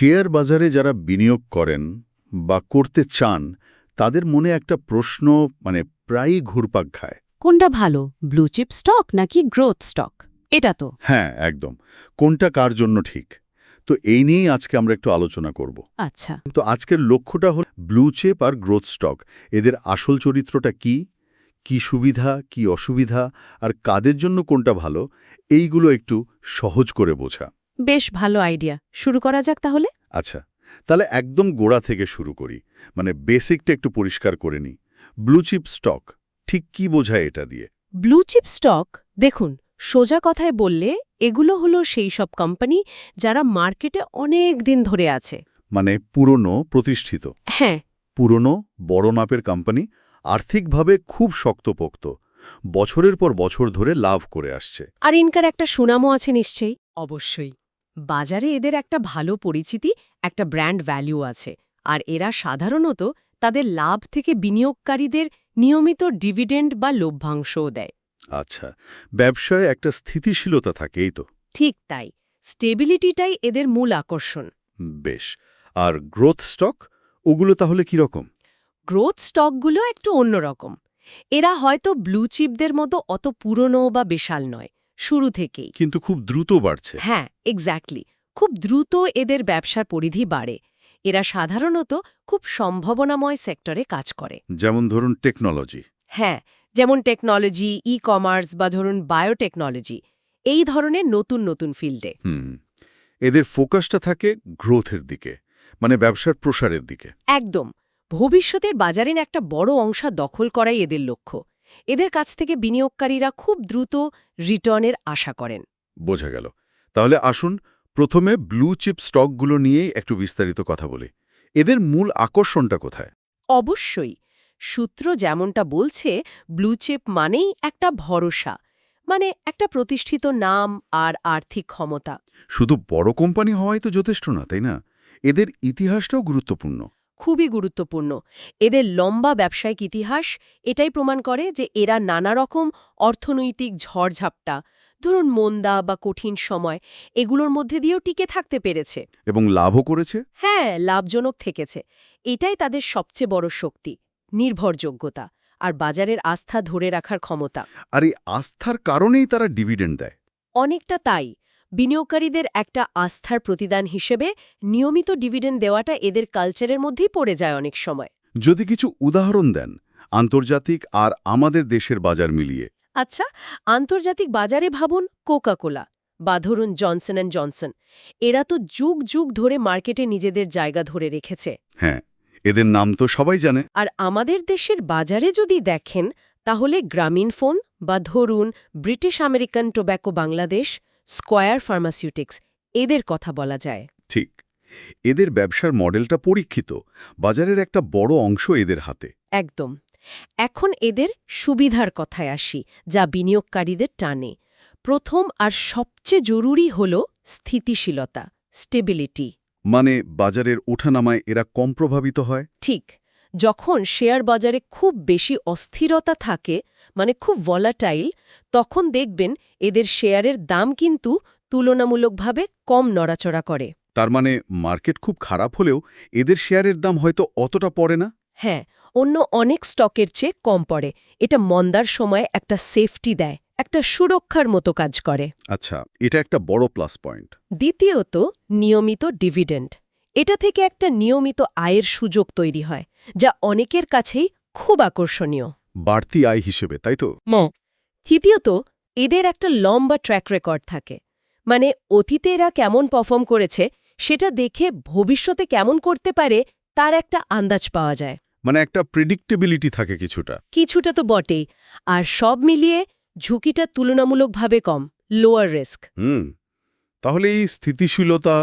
Share বাজারে যারা বিনিয়োগ করেন বা করতে চান তাদের মনে একটা প্রশ্ন মানে প্রায়ই ঘুরপাক খায়। কোনটা ভালো ব্লু চিপ স্টক নাকি গ্রোথ স্টক এটা তো। হ্যাঁ একদম। কোনটা কার জন্য ঠিক? তো এই নিয়েই আজকে আমরা একটু আলোচনা করব। আচ্ছা। তো আজকের লক্ষ্যটা হল ব্লু চেপ আর গ্রোথ স্টক এদের আসল চরিত্রটা কি? কি সুবিধা কি অসুবিধা? আর কাদের জন্য কোনটা ভালো? এইগুলো একটু সহজ করে বোঝা। বেশ ভালো আইডিয়া। শুরু করা যাক তাহলে? আচ্ছা তাহলে একদম গোড়া থেকে শুরু করি। মানে বেসিকটা একটু পরিষ্কার করে নিই। ব্লু চিপ স্টক ঠিক কি বোঝায় এটা দিয়ে? ব্লু চিপ স্টক দেখুন সোজা কথায় বললে এগুলো হলো সেই সব কোম্পানি যারা মার্কেটে অনেক দিন ধরে আছে। মানে পুরনো প্রতিষ্ঠিত। হ্যাঁ। পুরনো বড় মাপের কোম্পানি আর্থিকভাবে খুব শক্তপোক্ত। বছরের পর বছর ধরে লাভ করে আসছে। আর ইনকার একটা সুনামও আছে নিশ্চয়ই। অবশ্যই। বাজারে এদের একটা ভালো পরিচিতি একটা ব্র্যান্ড ভ্যালু আছে। আর এরা সাধারণত তাদের লাভ থেকে বিনিয়োগকারীদের নিয়মিত ডিভিডেন্ড বা লভ্যাংশও দেয়। আচ্ছা ব্যবসায় একটা স্থিতিশীলতা থাকে এই তো। ঠিক তাই। স্টেবিলিটিটাই এদের মূল আকর্ষণ। বেশ আর গ্রোথ স্টক ওগুলো তাহলে কি রকম? গ্রোথ স্টকগুলো একটু অন্যরকম। এরা হয়তো ব্লু চিপদের মতো অত পুরনো বা বিশাল নয়। শুরু থেকেই। কিন্তু খুব দ্রুত বাড়ছে। হ্যাঁ এক্স্যাক্টলি খুব দ্রুত এদের ব্যবসার পরিধি বাড়ে। এরা সাধারণত খুব সম্ভাবনাময় সেক্টরে কাজ করে। যেমন ধরুন টেকনোলজি হ্যাঁ যেমন টেকনোলজি ই কমার্স বা ধরুন বায়োটেকনোলজি এই ধরনের নতুন নতুন ফিল্ডে। হুম। এদের ফোকাসটা থাকে গ্রোথের দিকে মানে ব্যবসার প্রসারের দিকে। একদম। ভবিষ্যতের বাজারের একটা বড় অংশ দখল করাই এদের লক্ষ্য। এদের কাছ থেকে বিনিয়োগকারীরা খুব দ্রুত রিটার্নের আশা করেন। বোঝা গেল। তাহলে আসুন প্রথমে ব্লু চিপ স্টকগুলো নিয়েই একটু বিস্তারিত কথা বলি। এদের মূল আকর্ষণটা কোথায়? অবশ্যই সূত্র যেমনটা বলছে ব্লুচেপ মানেই একটা ভরসা মানে একটা প্রতিষ্ঠিত নাম আর আর্থিক ক্ষমতা। শুধু বড় কোম্পানি হওয়াই তো যথেষ্ট না তাই না? এদের ইতিহাসটাও গুরুত্বপূর্ণ। খুবই গুরুত্বপূর্ণ। এদের লম্বা ব্যবসায়িক ইতিহাস এটাই প্রমাণ করে যে এরা নানা রকম অর্থনৈতিক ঝড়ঝাপটা ধরুন মন্দা বা কঠিন সময় এগুলোর মধ্যে দিয়েও টিকে থাকতে পেরেছে। এবং লাভও করেছে? হ্যাঁ লাভজনক থেকেছে। এটাই তাদের সবচেয়ে বড় শক্তি নির্ভরযোগ্যতা আর বাজারের আস্থা ধরে রাখার ক্ষমতা। আর এই আস্থার কারণেই তারা ডিভিডেন্ড দেয়। অনেকটা তাই। বিনিয়োগকারীদের একটা আস্থার প্রতিদান হিসেবে নিয়মিত ডিভিডেন্ড দেওয়াটা এদের কালচারের মধ্যেই পড়ে যায় অনেক সময়। যদি কিছু উদাহরণ দেন আন্তর্জাতিক আর আমাদের দেশের বাজার মিলিয়ে। আচ্ছা আন্তর্জাতিক বাজারে ভাবুন কোকাকোলা বা ধরুন জনসন অ্যান্ড জনসন। এরা তো যুগ যুগ ধরে মার্কেটে নিজেদের জায়গা ধরে রেখেছে। হ্যাঁ এদের নাম তো সবাই জানে। আর আমাদের দেশের বাজারে যদি দেখেন তাহলে গ্রামীণ ফোন বা ধরুন British American Tobacco Bangladesh Square pharmaceutics এদের কথা বলা যায়। ঠিক। এদের ব্যবসার মডেলটা পরীক্ষিত বাজারের একটা বড় অংশ এদের হাতে। একদম। এখন এদের সুবিধার কথায় আসি যা বিনিয়োগকারীদের টানে। প্রথম আর সবচেয়ে জরুরি হল স্থিতিশীলতা স্টেবিলিটি। মানে বাজারের ওঠানামায় এরা কম প্রভাবিত হয়? ঠিক। যখন শেয়ার বাজারে খুব বেশি অস্থিরতা থাকে মানে খুব ভলাটাইল তখন দেখবেন এদের শেয়ারের দাম কিন্তু তুলনামূলকভাবে কম নড়াচড়া করে। তার মানে মার্কেট খুব খারাপ হলেও এদের শেয়ারের দাম হয়তো অতটা পড়ে না? হ্যাঁ অন্য অনেক স্টকের চেয়ে কম পড়ে। এটা মন্দার সময় একটা সেফটি দেয় একটা সুরক্ষার মতো কাজ করে। আচ্ছা এটা একটা বড় প্লাস পয়েন্ট দ্বিতীয়ত নিয়মিত ডিভিডেন্ড এটা থেকে একটা নিয়মিত আয়ের সুযোগ তৈরি হয় যা অনেকের কাছেই খুব আকর্ষণীয়। বাড়তি আয় হিসেবে তাই তো? ম তৃতীয়ত এদের একটা লম্বা ট্র্যাক রেকর্ড থাকে। মানে অতীতে এরা কেমন পারফর্ম করেছে সেটা দেখে ভবিষ্যতে কেমন করতে পারে তার একটা আন্দাজ পাওয়া যায়। মানে একটা প্রিডিক্টেবিলিটি থাকে কিছুটা। কিছুটা তো বটেই আর সব মিলিয়ে ঝুঁকিটা তুলনামূলকভাবে কম লোয়ার রিস্ক হুম তাহলে এই স্থিতিশীলতা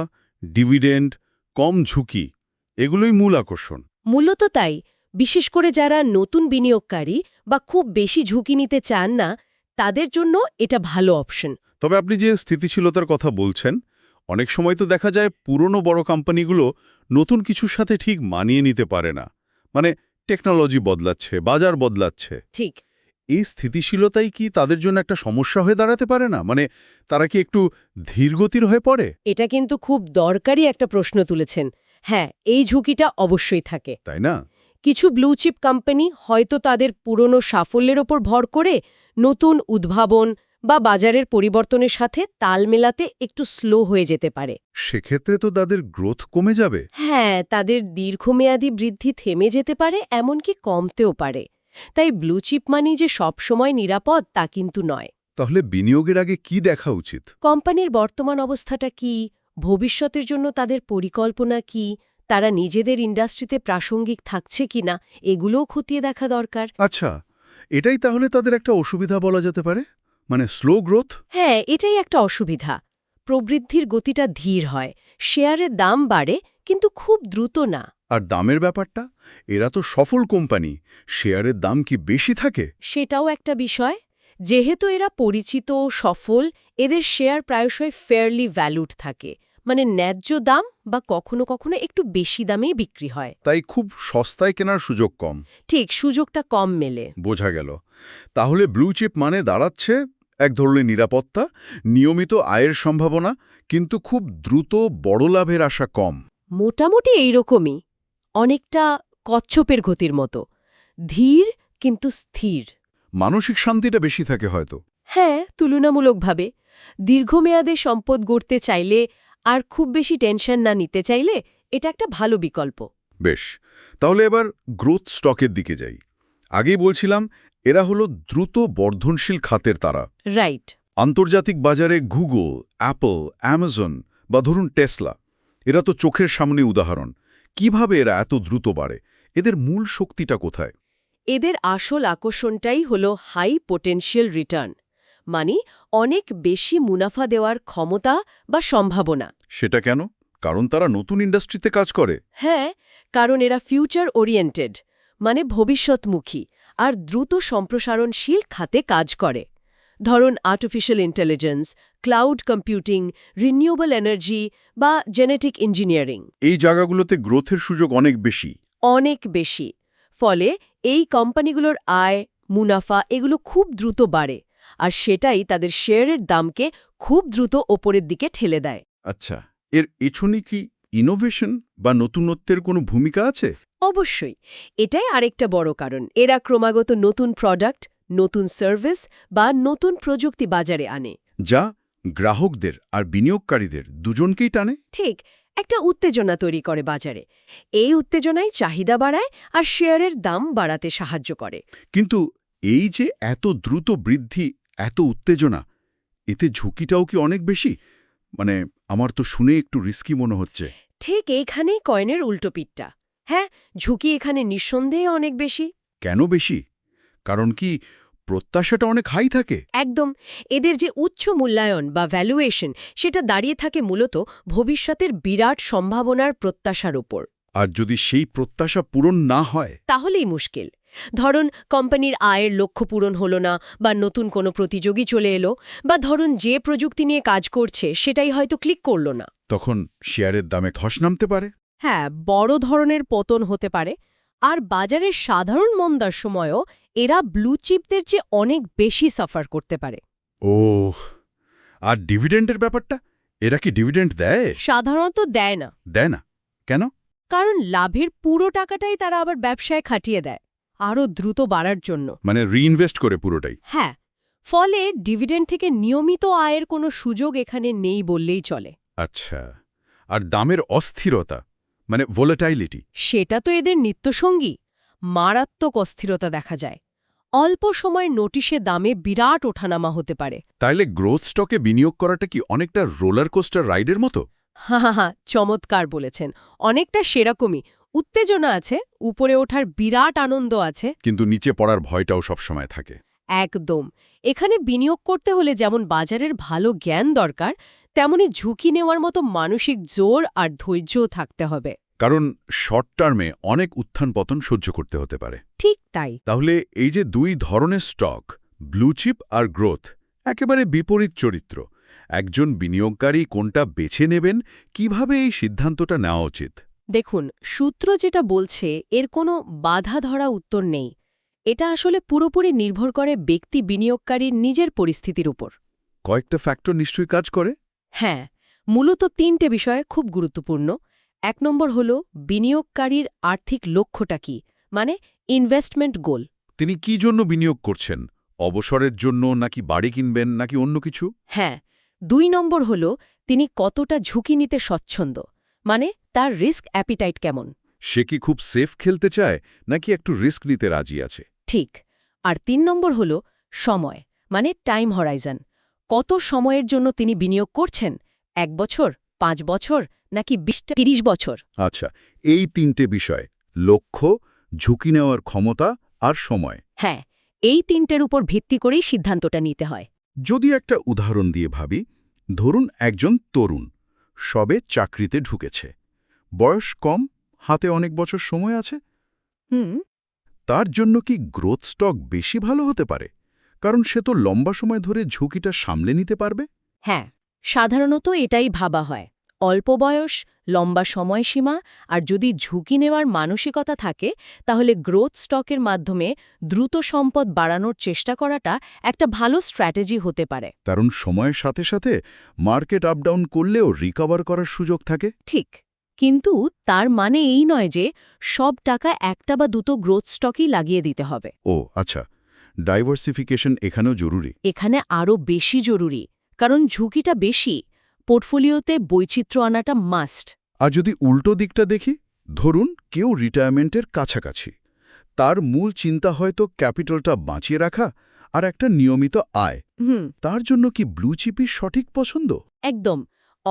ডিভিডেন্ড কম ঝুঁকি এগুলোই মূল আকর্ষণ। মূলত তাই বিশেষ করে যারা নতুন বিনিয়োগকারী বা খুব বেশি ঝুঁকি নিতে চান না তাদের জন্য এটা ভালো অপশন। তবে আপনি যে স্থিতিশীলতার কথা বলছেন অনেক সময় তো দেখা যায় পুরনো বড় কোম্পানিগুলো নতুন কিছুর সাথে ঠিক মানিয়ে নিতে পারে না। মানে টেকনোলজি বদলাচ্ছে বাজার বদলাচ্ছে। ঠিক। এই স্থিতিশীলতাই কি তাদের জন্য একটা সমস্যা হয়ে দাঁড়াতে পারে না? মানে তারা কি একটু ধীরগতির হয়ে পড়ে? এটা কিন্তু খুব দরকারি একটা প্রশ্ন তুলেছেন। হ্যাঁ এই ঝুঁকিটা অবশ্যই থাকে। তাই না? কিছু ব্লু চিপ কোম্পানি হয়তো তাদের পুরনো সাফল্যের ওপর ভর করে নতুন উদ্ভাবন বা বাজারের পরিবর্তনের সাথে তাল মেলাতে একটু স্লো হয়ে যেতে পারে। সেক্ষেত্রে তো তাদের গ্রোথ কমে যাবে। হ্যাঁ তাদের দীর্ঘমেয়াদী বৃদ্ধি থেমে যেতে পারে এমনকি কমতেও পারে। তাই ব্লু চিপ মানি যে সবসময় নিরাপদ তা কিন্তু নয়। তাহলে বিনিয়োগের আগে কি দেখা উচিত? কোম্পানির বর্তমান অবস্থাটা কি? ভবিষ্যতের জন্য তাদের পরিকল্পনা কি? তারা নিজেদের ইন্ডাস্ট্রিতে প্রাসঙ্গিক থাকছে কিনা? এগুলোও খতিয়ে দেখা দরকার। আচ্ছা এটাই তাহলে তাদের একটা অসুবিধা বলা যেতে পারে? মানে স্লো গ্রোথ হ্যাঁ এটাই একটা অসুবিধা। প্রবৃদ্ধির গতিটা ধীর হয় শেয়ারের দাম বাড়ে কিন্তু খুব দ্রুত না। আর দামের ব্যাপারটা? এরা তো সফল কোম্পানি। শেয়ারের দাম কি বেশি থাকে? সেটাও একটা বিষয়। যেহেতু এরা পরিচিত ও সফল এদের শেয়ার প্রায়শই ফেয়ারলি ভ্যালুড থাকে। মানে ন্যায্য দাম বা কখনো কখনো একটু বেশি দামেই বিক্রি হয়। তাই খুব সস্তায় কেনার সুযোগ কম। ঠিক সুযোগটা কম মেলে। বোঝা গেল। তাহলে ব্লু চিপ মানে দাঁড়াচ্ছে এক ধরনের নিরাপত্তা নিয়মিত আয়ের সম্ভাবনা কিন্তু খুব দ্রুত বড় লাভের আশা কম। মোটামুটি এইরকমই। অনেকটা কচ্ছপের গতির মতো। ধীর কিন্তু স্থির। মানসিক শান্তিটা বেশি থাকে হয়তো। হ্যাঁ তুলনামূলকভাবে। দীর্ঘমেয়াদে সম্পদ গড়তে চাইলে আর খুব বেশি টেনশন না নিতে চাইলে এটা একটা ভালো বিকল্প। বেশ তাহলে এবার গ্রোথ স্টকের দিকে যাই। আগেই বলছিলাম এরা হলো দ্রুত বর্ধনশীল খাতের তারা। রাইট। আন্তর্জাতিক বাজারে গুগল অ্যাপল অ্যামাজন বা ধরুন টেসলা এরা তো চোখের সামনে উদাহরণ। কীভাবে এরা এত দ্রুত বাড়ে? এদের মূল শক্তিটা কোথায়? এদের আসল আকর্ষণটাই হল হাই পোটেনশিয়াল রিটার্ন মানে অনেক বেশি মুনাফা দেওয়ার ক্ষমতা বা সম্ভাবনা। সেটা কেন? কারণ তারা নতুন ইন্ডাস্ট্রিতে কাজ করে। হ্যাঁ কারণ এরা ফিউচার ওরিয়েন্টেড মানে ভবিষ্যৎমুখী আর দ্রুত সম্প্রসারণশীল খাতে কাজ করে। ধরুন artificial intelligence cloud computing renewable energy বা জেনেটিক ইঞ্জিনিয়ারিং এই জায়গাগুলোতে গ্রোথের সুযোগ অনেক বেশি। অনেক বেশি। ফলে এই কোম্পানিগুলোর আয় মুনাফা এগুলো খুব দ্রুত বাড়ে আর সেটাই তাদের শেয়ারের দামকে খুব দ্রুত ওপরের দিকে ঠেলে দেয়। আচ্ছা এর এছনে কি ইনোভেশন বা নতুনত্বের কোনো ভূমিকা আছে? অবশ্যই এটাই আরেকটা বড় কারণ। এরা ক্রমাগত নতুন প্রোডাক্ট নতুন সার্ভিস বা নতুন প্রযুক্তি বাজারে আনে। যা গ্রাহকদের আর বিনিয়োগকারীদের দুজনকেই টানে। ঠিক একটা উত্তেজনা তৈরি করে বাজারে। এই উত্তেজনায় চাহিদা বাড়ায় আর শেয়ারের দাম বাড়াতে সাহায্য করে। কিন্তু এই যে এত দ্রুত বৃদ্ধি এত উত্তেজনা এতে ঝুঁকিটাও কি অনেক বেশি? মানে আমার তো শুনে একটু রিস্কি মনে হচ্ছে। ঠিক এইখানেই কয়েনের উল্টো পিঠটা। হ্যাঁ ঝুঁকি এখানে নিঃসন্দেহে অনেক বেশি। কেন বেশি? কারণ কি প্রত্যাশাটা অনেক হাই থাকে। একদম। এদের যে উচ্চ মূল্যায়ন বা ভ্যালুয়েশন সেটা দাঁড়িয়ে থাকে মূলত ভবিষ্যতের বিরাট সম্ভাবনার প্রত্যাশার ওপর আর যদি সেই প্রত্যাশা পূরণ না হয়? তাহলেই মুশকিল। ধরুন কোম্পানির আয়ের লক্ষ্য পূরণ হলো না বা নতুন কোনো প্রতিযোগী চলে এলো বা ধরুন যে প্রযুক্তি নিয়ে কাজ করছে সেটাই হয়তো ক্লিক করল না। তখন শেয়ারের দামে ধস নামতে পারে। হ্যাঁ বড় ধরনের পতন হতে পারে। আর বাজারের সাধারণ মন্দার সময়ও এরা ব্লু চিপদের চেয়ে অনেক বেশি সাফার করতে পারে। ও আর ডিভিডেন্ডের ব্যাপারটা? এরা কি ডিভিডেন্ড দেয়? সাধারণত দেয় না। দেয় না? কেন? কারণ লাভের পুরো টাকাটাই তারা আবার ব্যবসায় খাটিয়ে দেয় আরও দ্রুত বাড়ার জন্য। মানে রিইনভেস্ট করে পুরোটাই? হ্যাঁ ফলে ডিভিডেন্ড থেকে নিয়মিত আয়ের কোনো সুযোগ এখানে নেই বললেই চলে। আচ্ছা আর দামের অস্থিরতা? মানে ভোলাটাইলিটি সেটা তো এদের নিত্যসঙ্গী। মারাত্মক অস্থিরতা দেখা যায়। অল্প সময় নোটিশে দামে বিরাট ওঠানামা হতে পারে। তাইলে গ্রোথ স্টকে বিনিয়োগ করাটা কি অনেকটা রোলার কোস্টার রাইডের মতো? হা হা হা চমৎকার বলেছেন। অনেকটা সেরকমই। উত্তেজনা আছে উপরে ওঠার বিরাট আনন্দ আছে। কিন্তু নিচে পড়ার ভয়টাও সবসময় থাকে। একদম। এখানে বিনিয়োগ করতে হলে যেমন বাজারের ভালো জ্ঞান দরকার তেমনি ঝুঁকি নেওয়ার মতো মানসিক জোর আর ধৈর্যও থাকতে হবে। কারণ শর্ট টার্মে অনেক উত্থান পতন সহ্য করতে হতে পারে। ঠিক তাই। তাহলে এই যে দুই ধরনের স্টক ব্লুচিপ আর গ্রোথ একেবারে বিপরীত চরিত্র একজন বিনিয়োগকারী কোনটা বেছে নেবেন কীভাবে এই সিদ্ধান্তটা নেওয়া উচিত? দেখুন সূত্র যেটা বলছে এর কোনো বাধা ধরা উত্তর নেই। এটা আসলে পুরোপুরি নির্ভর করে ব্যক্তি বিনিয়োগকারীর নিজের পরিস্থিতির উপর। কয়েকটা ফ্যাক্টর নিশ্চয়ই কাজ করে। হ্যাঁ মূলত তিনটে বিষয় খুব গুরুত্বপূর্ণ। এক নম্বর হল বিনিয়োগকারীর আর্থিক লক্ষ্যটা কি? মানে ইনভেস্টমেন্ট গোল তিনি কি জন্য বিনিয়োগ করছেন? অবসরের জন্য নাকি বাড়ি কিনবেন নাকি অন্য কিছু? হ্যাঁ দুই নম্বর হল তিনি কতটা ঝুঁকি নিতে স্বচ্ছন্দ? মানে তার রিস্ক অ্যাপিটাইট কেমন? সে কি খুব সেফ খেলতে চায় নাকি একটু রিস্ক নিতে রাজি আছে? ঠিক আর তিন নম্বর হল সময় মানে টাইম হরাইজন কত সময়ের জন্য তিনি বিনিয়োগ করছেন? এক বছর? পাঁচ বছর? নাকি বিশটা তিরিশ বছর? আচ্ছা এই তিনটে বিষয় লক্ষ্য ঝুঁকি নেওয়ার ক্ষমতা আর সময়। হ্যাঁ এই তিনটের উপর ভিত্তি করেই সিদ্ধান্তটা নিতে হয়। যদি একটা উদাহরণ দিয়ে ভাবি ধরুন একজন তরুণ সবে চাকরিতে ঢুকেছে। বয়স কম হাতে অনেক বছর সময় আছে। হুম। তার জন্য কি গ্রোথ স্টক বেশি ভালো হতে পারে? কারণ সে তো লম্বা সময় ধরে ঝুঁকিটা সামলে নিতে পারবে? হ্যাঁ সাধারণত এটাই ভাবা হয়। অল্প বয়স লম্বা সময়সীমা আর যদি ঝুঁকি নেওয়ার মানসিকতা থাকে তাহলে গ্রোথ স্টকের মাধ্যমে দ্রুত সম্পদ বাড়ানোর চেষ্টা করাটা একটা ভালো স্ট্র্যাটেজি হতে পারে। কারণ সময়ের সাথে সাথে মার্কেট আপ ডাউন করলেও রিকভার করার সুযোগ থাকে। ঠিক কিন্তু তার মানে এই নয় যে সব টাকা একটা বা দুটো গ্রোথ স্টকই লাগিয়ে দিতে হবে। ও আচ্ছা। ডাইভার্সিফিকেশন এখানেও জরুরি। এখানে আরও বেশি জরুরি কারণ ঝুঁকিটা বেশি পোর্টফোলিওতে বৈচিত্র্য আনাটা মাস্ট। আর যদি উল্টো দিকটা দেখি ধরুন কেউ রিটায়ারমেন্টের কাছাকাছি তার মূল চিন্তা হয়তো ক্যাপিটালটা বাঁচিয়ে রাখা আর একটা নিয়মিত আয়। হুম। তার জন্য কি ব্লু চিপই সঠিক পছন্দ? একদম।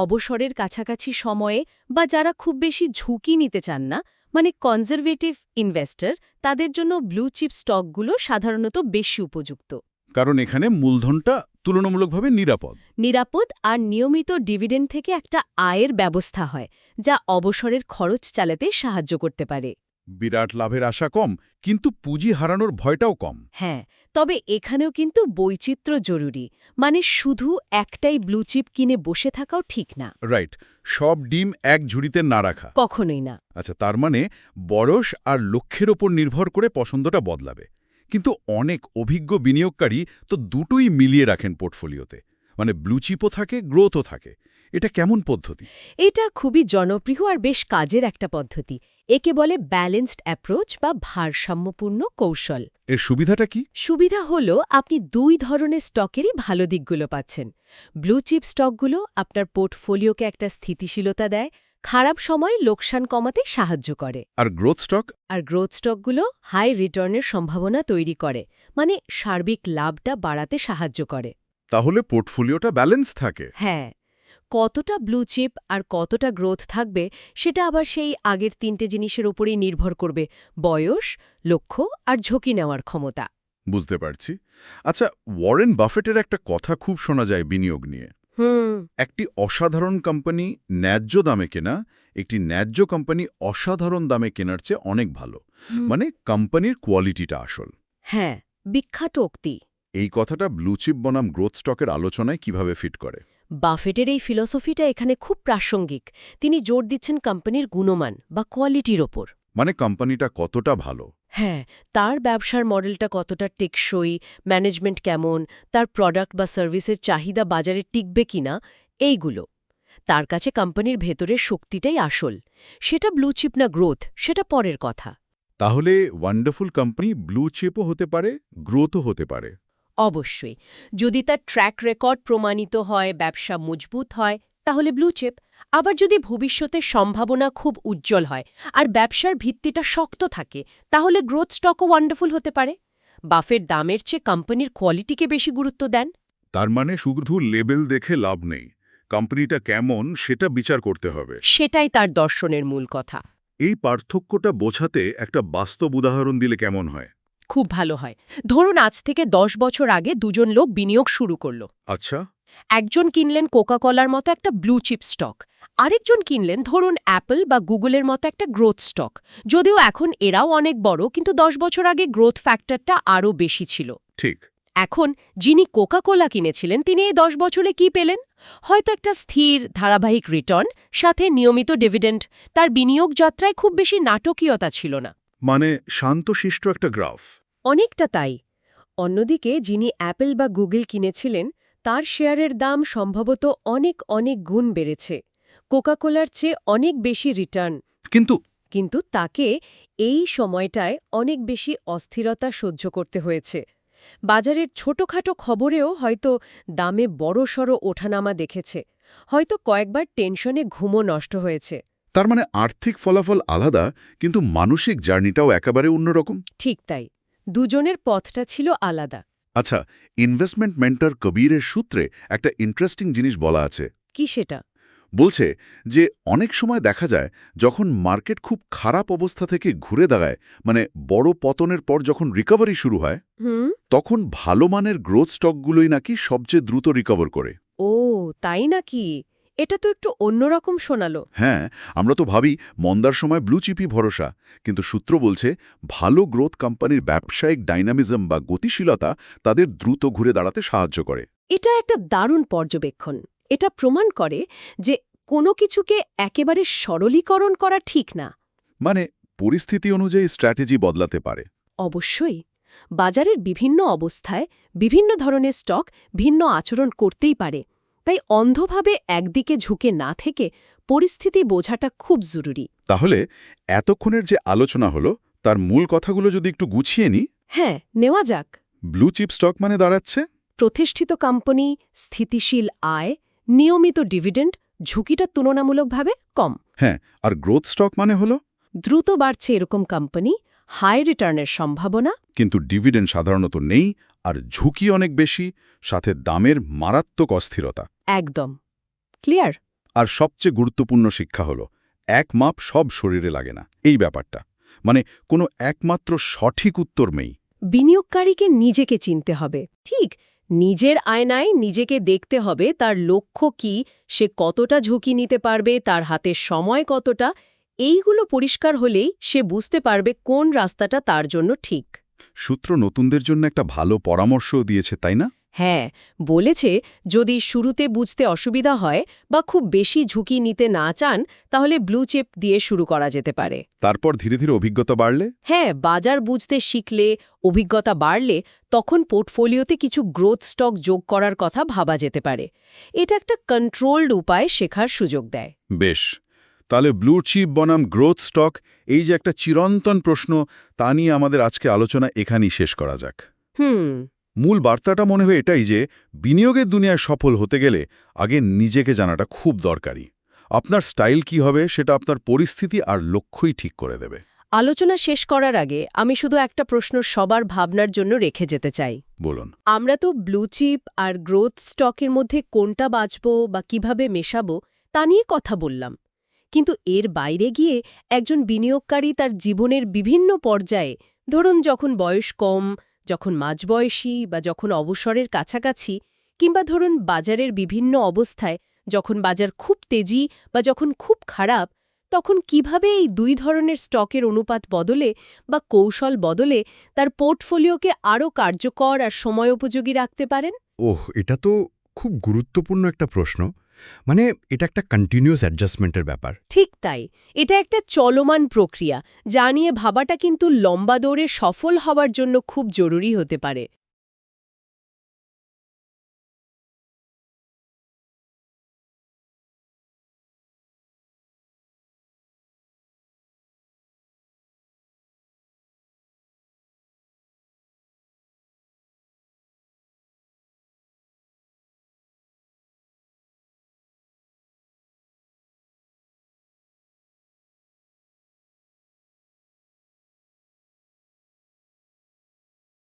অবসরের কাছাকাছি সময়ে বা যারা খুব বেশি ঝুঁকি নিতে চান না মানে কনজারভেটিভ ইনভেস্টর তাদের জন্য ব্লু চিপ স্টকগুলো সাধারণত বেশি উপযুক্ত। কারণ এখানে মূলধনটা তুলনামূলকভাবে নিরাপদ। নিরাপদ আর নিয়মিত ডিভিডেন্ড থেকে একটা আয়ের ব্যবস্থা হয় যা অবসরের খরচ চালাতে সাহায্য করতে পারে। বিরাট লাভের আশা কম কিন্তু পুঁজি হারানোর ভয়টাও কম। হ্যাঁ তবে এখানেও কিন্তু বৈচিত্র্য জরুরি। মানে শুধু একটাই ব্লু চিপ কিনে বসে থাকাও ঠিক না। রাইট সব ডিম এক ঝুড়িতে না রাখা। কখনোই না। আচ্ছা তার মানে বয়স আর লক্ষ্যের ওপর নির্ভর করে পছন্দটা বদলাবে। কিন্তু অনেক অভিজ্ঞ বিনিয়োগকারী তো দুটোই মিলিয়ে রাখেন পোর্টফোলিওতে মানে ব্লুচিপও থাকে গ্রোথও থাকে। এটা কেমন পদ্ধতি? এটা খুবই জনপ্রিয় আর বেশ কাজের একটা পদ্ধতি। একে বলে ব্যালেন্সড অ্যাপ্রোচ বা ভারসাম্যপূর্ণ কৌশল। এর সুবিধাটা কি? সুবিধা হল আপনি দুই ধরনের স্টকেরই ভালো দিকগুলো পাচ্ছেন। ব্লু চিপ স্টকগুলো আপনার পোর্টফোলিওকে একটা স্থিতিশীলতা দেয় খারাপ সময় লোকসান কমাতে সাহায্য করে। আর গ্রোথ স্টক? আর গ্রোথ স্টকগুলো হাই রিটার্নের সম্ভাবনা তৈরি করে মানে সার্বিক লাভটা বাড়াতে সাহায্য করে। তাহলে পোর্টফোলিওটা ব্যালেন্স থাকে। হ্যাঁ। কতটা ব্লু চিপ আর কতটা গ্রোথ থাকবে সেটা আবার সেই আগের তিনটে জিনিসের উপরেই নির্ভর করবে বয়স লক্ষ্য আর ঝুঁকি নেওয়ার ক্ষমতা। বুঝতে পারছি। আচ্ছা ওয়ারেন বাফেটের একটা কথা খুব শোনা যায় বিনিয়োগ নিয়ে। হুম। একটি অসাধারণ কোম্পানি ন্যায্য দামে কেনা একটি ন্যায্য কোম্পানি অসাধারণ দামে কেনার চেয়ে অনেক ভালো। মানে কোম্পানির কোয়ালিটিটা আসল। হ্যাঁ বিখ্যাত উক্তি। এই কথাটা ব্লুচিপ বনাম গ্রোথ স্টকের আলোচনায় কীভাবে ফিট করে? বাফেটের এই ফিলসফিটা এখানে খুব প্রাসঙ্গিক। তিনি জোর দিচ্ছেন কোম্পানির গুণমান বা কোয়ালিটির ওপর। মানে কোম্পানিটা কতটা ভালো? হ্যাঁ তার ব্যবসার মডেলটা কতটা টেকসই ম্যানেজমেন্ট কেমন তার প্রোডাক্ট বা সার্ভিসের চাহিদা বাজারে টিকবে কিনা এইগুলো। তার কাছে কোম্পানির ভেতরের শক্তিটাই আসল। সেটা ব্লুচিপ না গ্রোথ সেটা পরের কথা। তাহলে ওয়ান্ডারফুল কোম্পানি ব্লু চিপও হতে পারে গ্রোথও হতে পারে। অবশ্যই। যদি তার ট্র্যাক রেকর্ড প্রমাণিত হয় ব্যবসা মজবুত হয় তাহলে ব্লুচেপ আবার যদি ভবিষ্যতের সম্ভাবনা খুব উজ্জ্বল হয় আর ব্যবসার ভিত্তিটা শক্ত থাকে তাহলে গ্রোথ স্টকও ওয়ান্ডারফুল হতে পারে। বাফের দামের চেয়ে কোম্পানির কোয়ালিটিকে বেশি গুরুত্ব দেন। তার মানে শুধু লেবেল দেখে লাভ নেই। কোম্পানিটা কেমন সেটা বিচার করতে হবে। সেটাই তার দর্শনের মূল কথা। এই পার্থক্যটা বোঝাতে একটা বাস্তব উদাহরণ দিলে কেমন হয়? খুব ভালো হয়। ধরুন আজ থেকে দশ বছর আগে দুজন লোক বিনিয়োগ শুরু করল। আচ্ছা। একজন কিনলেন কোকাকলার মতো একটা ব্লু চিপ স্টক আরেকজন কিনলেন ধরুন অ্যাপল বা গুগলের মতো একটা গ্রোথ স্টক যদিও এখন এরাও অনেক বড় কিন্তু দশ বছর আগে গ্রোথ ফ্যাক্টরটা আরও বেশি ছিল। ঠিক। এখন যিনি কোকাকোলা কিনেছিলেন তিনি এই দশ বছরে কি পেলেন? হয়তো একটা স্থির ধারাবাহিক রিটার্ন সাথে নিয়মিত ডিভিডেন্ড তার বিনিয়োগ যাত্রায় খুব বেশি নাটকীয়তা ছিল না। মানে শান্তশিষ্ট একটা গ্রাফ। অনেকটা তাই। অন্যদিকে যিনি অ্যাপল বা গুগল কিনেছিলেন তার শেয়ারের দাম সম্ভবত অনেক অনেক গুণ বেড়েছে। কোকাকোলার চেয়ে অনেক বেশি রিটার্ন। কিন্তু কিন্তু তাকে এই সময়টায় অনেক বেশি অস্থিরতা সহ্য করতে হয়েছে। বাজারের ছোটখাটো খবরেও হয়তো দামে বড়সড় ওঠানামা দেখেছে। হয়তো কয়েকবার টেনশনে ঘুমও নষ্ট হয়েছে। তার মানে আর্থিক ফলাফল আলাদা কিন্তু মানসিক জার্নিটাও একেবারে অন্যরকম? ঠিক তাই। দুজনের পথটা ছিল আলাদা। আচ্ছা ইনভেস্টমেন্ট মেন্টর কবিরের সূত্রে একটা ইন্টারেস্টিং জিনিস বলা আছে। কি সেটা? বলছে যে অনেক সময় দেখা যায় যখন মার্কেট খুব খারাপ অবস্থা থেকে ঘুরে দাঁড়ায় মানে বড় পতনের পর যখন রিকভারি শুরু হয় হুম? তখন ভালো মানের গ্রোথ স্টকগুলোই নাকি সবচেয়ে দ্রুত রিকভার করে। ও তাই নাকি? এটা তো একটু অন্যরকম শোনালো। হ্যাঁ আমরা তো ভাবি মন্দার সময় ব্লু চিপি ভরসা কিন্তু সূত্র বলছে ভালো গ্রোথ কোম্পানির ব্যবসায়িক ডাইনামিজম বা গতিশীলতা তাদের দ্রুত ঘুরে দাঁড়াতে সাহায্য করে। এটা একটা দারুণ পর্যবেক্ষণ। এটা প্রমাণ করে যে কোনো কিছুকে একেবারে সরলীকরণ করা ঠিক না। মানে পরিস্থিতি অনুযায়ী স্ট্র্যাটেজি বদলাতে পারে। অবশ্যই। বাজারের বিভিন্ন অবস্থায় বিভিন্ন ধরনের স্টক ভিন্ন আচরণ করতেই পারে। তাই অন্ধভাবে একদিকে ঝুঁকে না থেকে পরিস্থিতি বোঝাটা খুব জরুরি। তাহলে এতক্ষণের যে আলোচনা হলো তার মূল কথাগুলো যদি একটু গুছিয়ে নিই? হ্যাঁ নেওয়া যাক। ব্লু চিপ স্টক মানে দাঁড়াচ্ছে? প্রতিষ্ঠিত কোম্পানি স্থিতিশীল আয় নিয়মিত ডিভিডেন্ড ঝুঁকিটা তুলনামূলকভাবে কম। হ্যাঁ আর গ্রোথ স্টক মানে হলো? দ্রুত বাড়ছে এরকম কোম্পানি হাই রিটার্নের সম্ভাবনা। কিন্তু ডিভিডেন্ড সাধারণত নেই আর ঝুঁকি অনেক বেশি সাথে দামের মারাত্মক অস্থিরতা। একদম। ক্লিয়ার? আর সবচেয়ে গুরুত্বপূর্ণ শিক্ষা হল এক মাপ সব শরীরে লাগে না এই ব্যাপারটা। মানে কোনো একমাত্র সঠিক উত্তর নেই। বিনিয়োগকারীকে নিজেকে চিনতে হবে ঠিক? নিজের আয়নায় নিজেকে দেখতে হবে তার লক্ষ্য কি সে কতটা ঝুঁকি নিতে পারবে তার হাতে সময় কতটা এইগুলো পরিষ্কার হলেই সে বুঝতে পারবে কোন রাস্তাটা তার জন্য ঠিক। সূত্র নতুনদের জন্য একটা ভালো পরামর্শও দিয়েছে তাই না? হ্যাঁ বলেছে যদি শুরুতে বুঝতে অসুবিধা হয় বা খুব বেশি ঝুঁকি নিতে না চান তাহলে ব্লু চেপ দিয়ে শুরু করা যেতে পারে। তারপর ধীরে ধীরে অভিজ্ঞতা বাড়লে? হ্যাঁ বাজার বুঝতে শিখলে অভিজ্ঞতা বাড়লে তখন পোর্টফোলিওতে কিছু গ্রোথ স্টক যোগ করার কথা ভাবা যেতে পারে। এটা একটা কন্ট্রোলড উপায় শেখার সুযোগ দেয়। বেশ তাহলে ব্লু চিপ বনাম গ্রোথ স্টক এই যে একটা চিরন্তন প্রশ্ন তা নিয়ে আমাদের আজকে আলোচনা এখানেই শেষ করা যাক। হুম মূল বার্তাটা মনে হয় এটাই যে বিনিয়োগের দুনিয়ায় সফল হতে গেলে আগে নিজেকে জানাটা খুব দরকারি। আপনার স্টাইল কি হবে সেটা আপনার পরিস্থিতি আর লক্ষ্যই ঠিক করে দেবে। আলোচনা শেষ করার আগে আমি শুধু একটা প্রশ্ন সবার ভাবনার জন্য রেখে যেতে চাই। বলুন। আমরা তো ব্লু চিপ আর গ্রোথ স্টকের মধ্যে কোনটা বাঁচব বা কীভাবে মেশাবো তা নিয়ে কথা বললাম। কিন্তু এর বাইরে গিয়ে একজন বিনিয়োগকারী তার জীবনের বিভিন্ন পর্যায়ে ধরুন যখন বয়স কম যখন মাঝবয়সী বা যখন অবসরের কাছাকাছি কিংবা ধরুন বাজারের বিভিন্ন অবস্থায় যখন বাজার খুব তেজি বা যখন খুব খারাপ, তখন কীভাবে এই দুই ধরনের স্টকের অনুপাত বদলে বা কৌশল বদলে তার পোর্টফোলিওকে আরও কার্যকর আর সময়োপযোগী রাখতে পারেন? ওহ, এটা তো খুব গুরুত্বপূর্ণ একটা প্রশ্ন। মানে এটা একটা কন্টিনিউস অ্যাডজাস্টমেন্টের ব্যাপার। ঠিক তাই। এটা একটা চলমান প্রক্রিয়া, যা নিয়ে ভাবাটা কিন্তু লম্বা দৌড়ে সফল হবার জন্য খুব জরুরি হতে পারে।